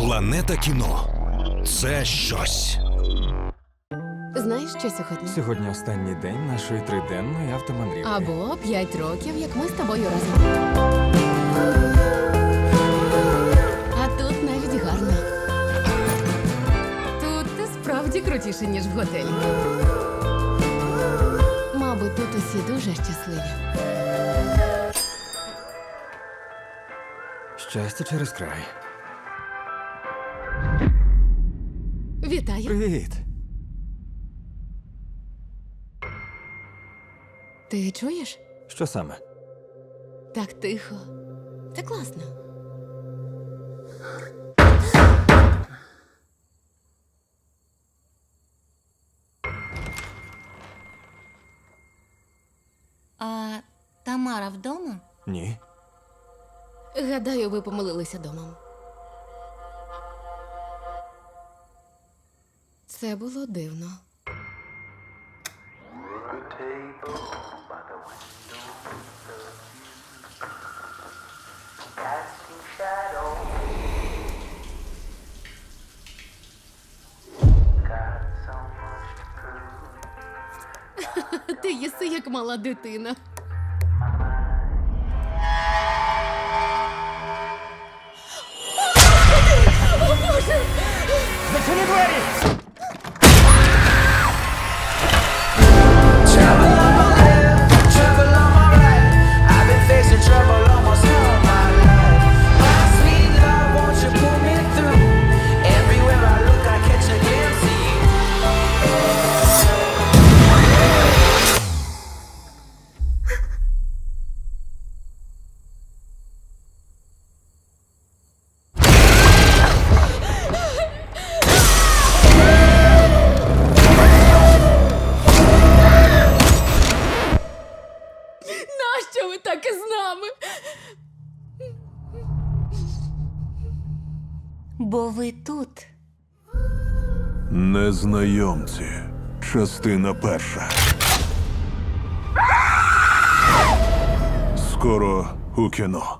Планета кіно це щось. Знаєш, що сьогодні? Сьогодні останній день нашої триденної автомандрівки. Або п'ять років, як ми з тобою разом. А тут навіть гарно. Тут ти справді крутіше, ніж в готелі. Мабуть, тут усі дуже щасливі. Щастя через край. Вітаю. Привіт. Ти чуєш? Що саме? Так тихо. Це класно. А Тамара вдома? Ні. Гадаю, ви помилилися домом. Це було дивно. Ти їси як мала дитина. Зачини двері! Нащо з нами? Бо ви тут. Незнайомці. Частина перша. Скоро у кіно.